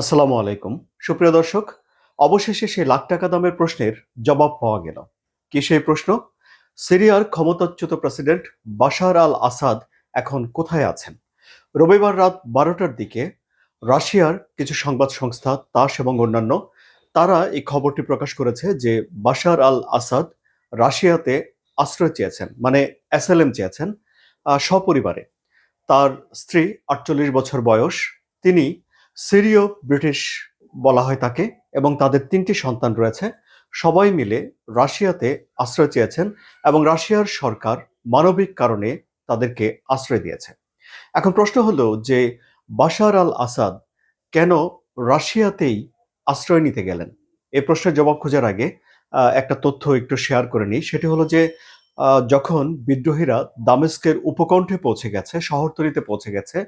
আসসালামু আলাইকুম। সুপ্রিয় দর্শক, অবশেষে সেই লাখ টাকা দামের প্রশ্নের জবাব পাওয়া গেল। কি সেই প্রশ্ন? সিরিয়ার ক্ষমতাচ্যুত প্রেসিডেন্ট বাশার আল আসাদ এখন কোথায় আছেন? রবিবার রাত বারোটার দিকে রাশিয়ার কিছু সংবাদ সংস্থা, তাস এবং অন্যান্য, তারা এই খবরটি প্রকাশ করেছে যে বাশার আল আসাদ রাশিয়াতে আশ্রয় চেয়েছেন মানে অ্যাসালেম চেয়েছেন সপরিবারে। তার স্ত্রী আটচল্লিশ বছর বয়স, তিনি সিরিয় ব্রিটিশ বলা হয় তাকে এবং তাদের তিনটি সন্তান রয়েছে। সবাই মিলে রাশিয়াতে আশ্রয় চেয়েছেন এবং রাশিয়ার সরকার মানবিক কারণে তাদেরকে আশ্রয় দিয়েছে। এখন প্রশ্ন হলো যে বাশার আল আসাদ কেন রাশিয়াতেই আশ্রয় নিতে গেলেন? এই প্রশ্নের জবাব খোঁজার আগে একটা তথ্য একটু শেয়ার করে নিই। সেটি হলো যে যখন বিদ্রোহীরা দামেস্কের উপকণ্ঠে পৌঁছে গেছে, শহরতলিতে পৌঁছে গেছে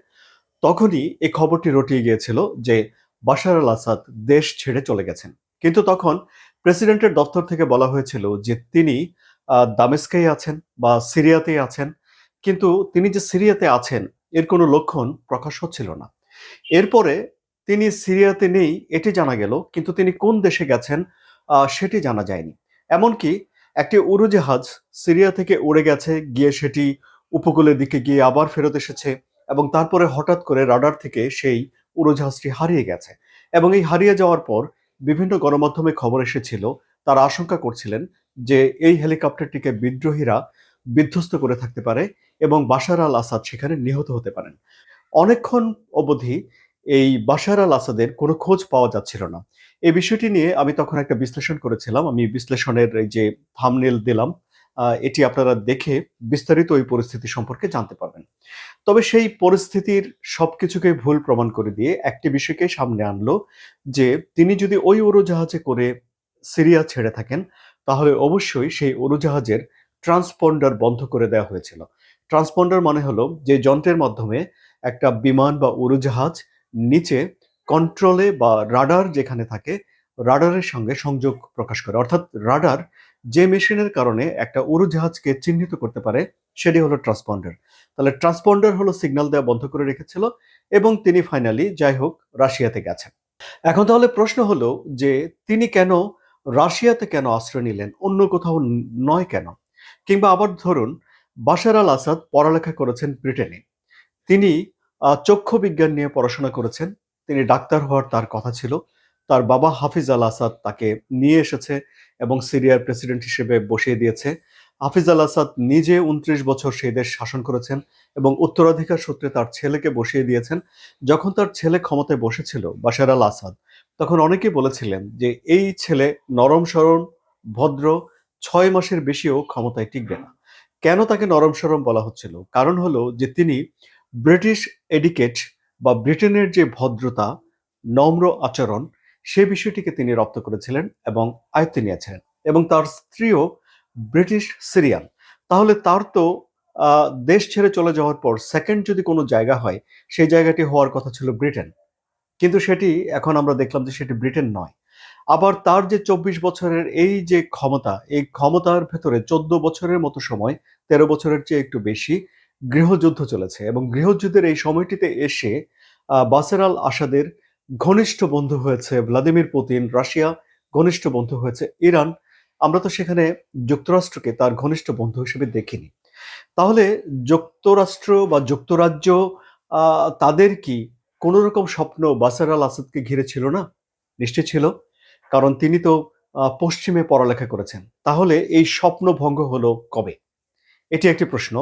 তখনই এই খবরটি রটিয়ে গিয়েছিল যে বাশার আল আসাদ দেশ ছেড়ে চলে গেছেন। কিন্তু তখন প্রেসিডেন্টের দপ্তর থেকে বলা হয়েছিল যে তিনি দামেস্কেই আছেন বা সিরিয়াতেই আছেন। কিন্তু তিনি যে সিরিয়াতে আছেন, এর কোনো লক্ষণ প্রকাশ হচ্ছিল না। এরপরে তিনি সিরিয়াতে নেই, এটি জানা গেল। কিন্তু তিনি কোন দেশে গেছেন সেটি জানা যায়নি। এমনকি একটি উড়োজাহাজ সিরিয়া থেকে উড়ে গেছে, গিয়ে সেটি উপকূলের দিকে গিয়ে আবার ফেরত এসেছে। এবং তারপরে হঠাৎ করে রাডার থেকে সেই উড়োজাহাজটি হারিয়ে গেছে। এবং এই হারিয়ে যাওয়ার পর বিভিন্ন গণমাধ্যমে খবর এসেছিল, তারা আশঙ্কা করছিলেন যে এই হেলিকপ্টারটিকে বিদ্রোহীরা বিধ্বস্ত করে থাকতে পারে এবং বাশার আল আসাদ সেখানে নিহত হতে পারেন। অনেকক্ষণ অবধি এই বাশার আল আসাদের কোনো খোঁজ পাওয়া যাচ্ছিল না। এই বিষয়টি নিয়ে আমি তখন একটা বিশ্লেষণ করেছিলাম। আমি বিশ্লেষণের এই যে থামনেল দিলাম এটি আপনারা দেখে বিস্তারিত ওই পরিস্থিতি সম্পর্কে জানতে পারবেন। তবে সেই পরিস্থিতির সবকিছুকে ভুল প্রমাণ করে দিয়ে একটি বিষয়কে সামনে আনলো যে তিনি যদি ওই উড়োজাহাজে করে সিরিয়া ছেড়ে থাকেন, তাহলে অবশ্যই সেই উড়োজাহাজের ট্রান্সপন্ডার বন্ধ করে দেওয়া হয়েছিল। ট্রান্সপন্ডার মানে হলো যে যন্ত্রের মাধ্যমে একটা বিমান বা উড়োজাহাজ নিচে কন্ট্রোলে বা রাডার যেখানে থাকে, রাডারের সঙ্গে সংযোগ প্রকাশ করে। অর্থাৎ রাডার যে মেশিনের কারণে একটা উড়োজাহাজকে চিহ্নিত করতে পারে সেটি হলো ট্রান্সপন্ডার তাহলে ট্রান্সপন্ডার হলো সিগন্যাল দেওয়া বন্ধ করে রেখেছিল এবং তিনি ফাইনালি যাই হোক রাশিয়াতে গেছেন। এখন তাহলে প্রশ্ন হলো যে তিনি কেন রাশিয়াতে কেন আশ্রয় নিলেন? অন্য কোথাও নয় কেন? কিংবা আবার ধরুন, বাশার আল আসাদ পড়ালেখা করেছেন ব্রিটেনে। তিনি চক্ষু বিজ্ঞান নিয়ে পড়াশোনা করেছেন। তিনি ডাক্তার হওয়ার তার কথা ছিল। তার বাবা হাফিজ আল আসাদ তাকে নিয়ে এসেছে এবং সিরিয়ার প্রেসিডেন্ট হিসেবে বসিয়ে দিয়েছে। হাফিজ আল আসাদ নিজে উনত্রিশ বছর সেই দেশ শাসন করেছেন এবং উত্তরাধিকার সূত্রে তার ছেলেকে বসিয়ে দিয়েছেন। যখন তার ছেলে ক্ষমতায় বসেছিল বাশার আল আসাদ, তখন অনেকেই বলেছিলেন যে এই ছেলে নরম সরণ ভদ্র, ছয় মাসের বেশিও ক্ষমতায় টিকবে না। কেন তাকে নরম সরম বলা হচ্ছিল? কারণ হলো যে তিনি ব্রিটিশ এডিকেট বা ব্রিটেনের যে ভদ্রতা, নম্র আচরণ, সে বিষয়টিকে তিনি রপ্ত করেছিলেন এবং আয়ত্তে নিয়েছিলেন এবং তার স্ত্রীও ব্রিটিশ সিরিয়াল। তাহলে তার তো দেশ ছেড়ে চলে যাওয়ার পর সেকেন্ড যদি কোনো জায়গা হয়, সেই জায়গাটি হওয়ার কথা ছিল ব্রিটেন। কিন্তু সেটি এখন আমরা দেখলাম যে সেটি ব্রিটেন নয়। আবার তার যে চব্বিশ বছরের এই যে ক্ষমতা, এই ক্ষমতার ভেতরে চোদ্দ বছরের মতো সময়, তেরো বছরের চেয়ে একটু বেশি গৃহযুদ্ধ চলেছে এবং গৃহযুদ্ধের এই সময়টিতে এসে বাসার আল আসাদের ঘনিষ্ঠ বন্ধু হয়েছে ভ্লাদিমির পুতিন, রাশিয়া ঘনিষ্ঠ বন্ধু হয়েছে ইরান আমরা তো সেখানে যুক্তরাষ্ট্রকে তার ঘনিষ্ঠ বন্ধু হিসেবে দেখিনি। তাহলে যুক্তরাষ্ট্র বা যুক্তরাজ্য তাদের কি কোন রকম স্বপ্ন বাসার আল আসাদকে ঘিরে ছিল না? নিশ্চয় ছিল। কারণ তিনি তো পশ্চিমে পড়ালেখা করেছেন। তাহলে এই স্বপ্ন ভঙ্গ হলো কবে? এটি একটি প্রশ্ন।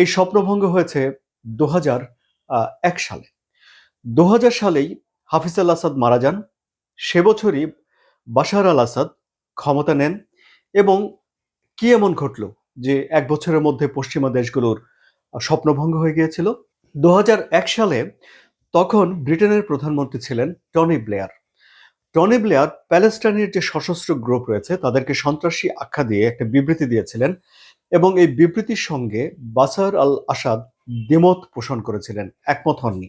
এই স্বপ্নভঙ্গ হয়েছে দু এক সালে। দু হাজার সালেই হাফিজ আল আসাদ মারা যান। সে বছরই বাশার আল আসাদ ক্ষমতা নেন। এবং কি এমন ঘটলো যে এক বছরের মধ্যে পশ্চিমা দেশগুলোর স্বপ্নভঙ্গ হয়ে গিয়েছিল? দু সালে তখন ব্রিটেনের প্রধানমন্ত্রী ছিলেন টনি ব্লেয়ার। টনি ব্লেয়ার প্যালেস্টাইনের যে সশস্ত্র গ্রুপ রয়েছে, তাদেরকে সন্ত্রাসী আখ্যা দিয়ে একটা বিবৃতি দিয়েছিলেন এবং এই বিবৃতির সঙ্গে বাসার আল আসাদ দ্বিমত পোষণ করেছিলেন, একমত হননি।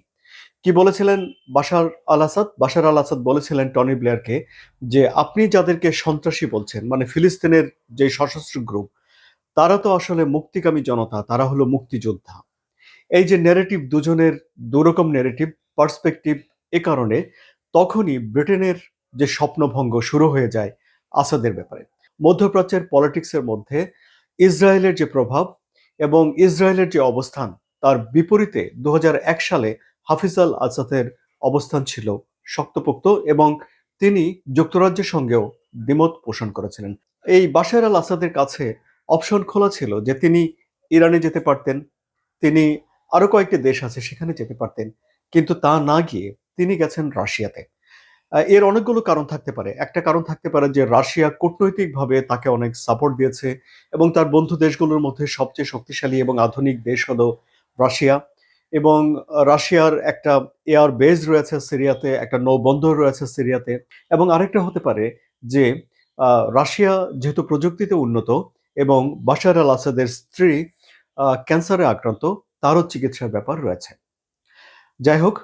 কি বলেছিলেন বাশার আল আসাদ? বাশার আল আসাদ বলেছিলেন টনি ব্লেয়ারকে যে, আপনি যাদেরকে সন্ত্রাসী বলছেন মানে ফিলিস্তিনের যে সশস্ত্র গ্রুপ, তারা তো আসলে মুক্তিকামী জনতা, তারা হলো মুক্তিযোদ্ধা। এই যে নেরেটিভ দুজনের, দুরকম নেরেটিভ পার্সপেক্টিভ এ কারণে তখনই ব্রিটেনের যে স্বপ্নভঙ্গ শুরু হয়ে যায় আসাদের ব্যাপারে। মধ্যপ্রাচ্যের পলিটিক্সের মধ্যে ইসরায়েলের যে প্রভাব এবং ইসরায়েলের যে অবস্থান, তার বিপরীতে দু হাজার এক সালে হাফিজ আল আসাদের অবস্থান ছিল শক্তপোক্ত এবং তিনি যুক্তরাজ্যের সঙ্গেও দ্বিমত পোষণ করেছিলেন। এই বাশার আল আসাদের কাছে অপশন খোলা ছিল যে তিনি ইরানে যেতে পারতেন, তিনি আরও কয়েকটি দেশ আছে সেখানে যেতে পারতেন, কিন্তু তা না গিয়ে তিনি গেছেন রাশিয়াতে। এর অনেকগুলো কারণ থাকতে পারে। একটা কারণ থাকতে পারে যে রাশিয়া কূটনৈতিকভাবে তাকে অনেক সাপোর্ট দিয়েছে এবং তার বন্ধু দেশগুলোর মধ্যে সবচেয়ে শক্তিশালী এবং আধুনিক দেশ হলো রাশিয়া। এবং রাশিয়ার একটা এয়ার বেজ রয়েছে সিরিয়াতে, একটা নৌবন্দর রয়েছে সিরিয়াতে এবং আরেকটা হতে পারে যে রাশিয়া যেহেতু প্রযুক্তিতে উন্নত এবং বাশার আল আসাদের স্ত্রী ক্যান্সারে আক্রান্ত, তারও চিকিৎসার ব্যাপার রয়েছে। যাই হোক,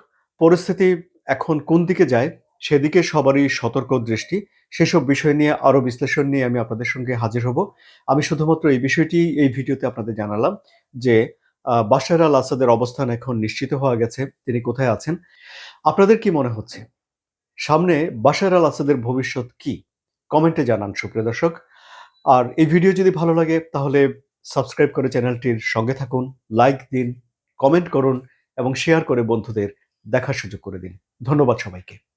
পরিস্থিতি এখন কোন দিকে যায় সেদিকে সবারই সতর্ক দৃষ্টি। সেসব বিষয় নিয়ে আরও বিশ্লেষণ নিয়ে আমি আপনাদের সঙ্গে হাজির হব। আমি শুধুমাত্র এই বিষয়টি এই ভিডিওতে আপনাদের জানালাম যে বাশার আল আসাদের অবস্থান এখন নিশ্চিত হওয়া গেছে। তিনি কোথায় আছেন? আপনাদের কি মনে হচ্ছে? সামনে বাশার আল আসাদের ভবিষ্যৎ কি? কমেন্টে জানান সুপ্রিয় দর্শক। আর এই ভিডিও যদি ভালো লাগে, তাহলে সাবস্ক্রাইব করে চ্যানেলটির সঙ্গে থাকুন লাইক দিন কমেন্ট করুন এবং শেয়ার করে বন্ধুদের দেখার সুযোগ করে দিন। ধন্যবাদ সবাইকে।